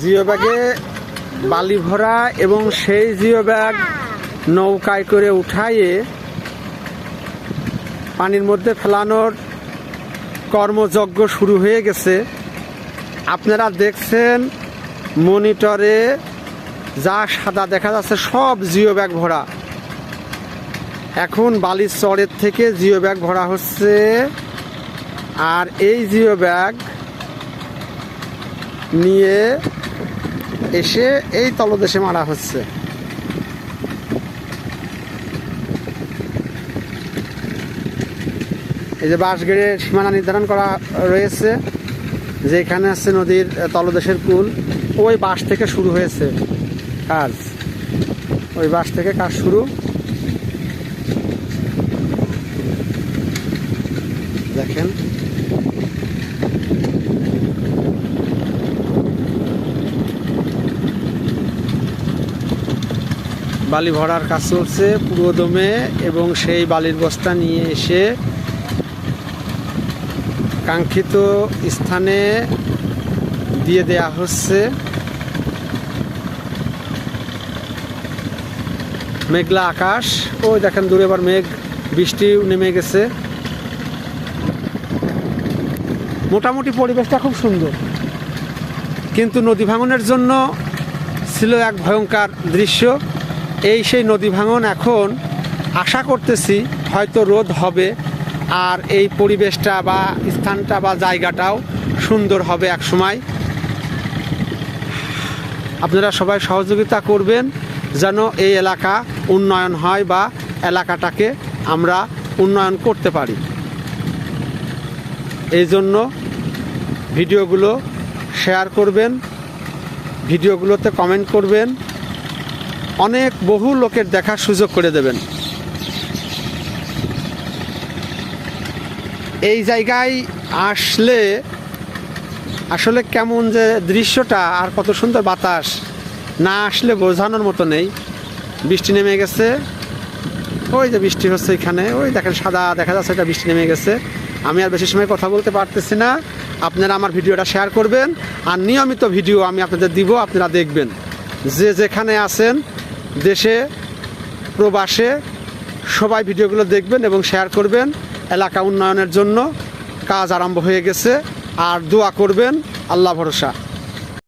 জিও ব্যাগে বালি ভরা এবং সেই জিও ব্যাগ নৌকায় করে উঠাইয়ে পানির মধ্যে ফেলানোর কর্মযজ্ঞ শুরু হয়ে গেছে। আপনারা দেখছেন মনিটরে যা সাদা দেখা যাচ্ছে, সব জিও ব্যাগ ভরা। এখন বালির চরের থেকে জিও ব্যাগ ভরা হচ্ছে। আর এই জিও ব্যাগ নিয়ে এসে এই তলদেশে মারা হচ্ছে। এই যে বাঁশগেড়ে সীমানা নির্ধারণ করা রয়েছে যে এখানে আছে নদীর তলদেশের কুল, ওই বাঁশ থেকে শুরু হয়েছে কাজ। ওই বাঁশ থেকে কাজ শুরু। দেখেন। বালি ভরার কাজ চলছে পুরো দমে এবং সেই বালির বস্তা নিয়ে এসে কাঙ্ক্ষিত স্থানে দিয়ে দেয়া হচ্ছে। মেঘলা আকাশ। ওই দেখেন দূরে এবার মেঘ বৃষ্টি নেমে গেছে। মোটামুটি পরিবেশটা খুব সুন্দর। কিন্তু নদী ভাঙনের জন্য ছিল এক ভয়ঙ্কর দৃশ্য। এই সেই নদী ভাঙন এখন আশা করতেছি হয়তো রোদ হবে আর এই পরিবেশটা বা স্থানটা বা জায়গাটাও সুন্দর হবে এক সময়। আপনারা সবাই সহযোগিতা করবেন যেন এই এলাকা উন্নয়ন হয় বা এলাকাটাকে আমরা উন্নয়ন করতে পারি। এই জন্য ভিডিওগুলো শেয়ার করবেন, ভিডিওগুলোতে কমেন্ট করবেন। অনেক বহু লোকের দেখার সুযোগ করে দেবেন। এই জায়গায় আসলে আসলে কেমন যে দৃশ্যটা আর কত সুন্দর বাতাস না আসলে বোঝানোর মতো নেই। বৃষ্টি নেমে গেছে। ওই যে বৃষ্টি হচ্ছে এখানে। ওই দেখেন সাদা দেখা যাচ্ছে এটা বৃষ্টি নেমে গেছে। আমি আর বেশি সময় কথা বলতে পারতেছি না। আপনারা আমার ভিডিওটা শেয়ার করবেন। আর নিয়মিত ভিডিও আমি আপনাদের দিব, আপনারা দেখবেন। যে যেখানে আছেন দেশে, প্রবাসে সবাই ভিডিওগুলো দেখবেন এবং শেয়ার করবেন। এলাকা উন্নয়নের জন্য কাজ আরম্ভ হয়ে গেছে। আর দোয়া করবেন, আল্লাহ ভরসা।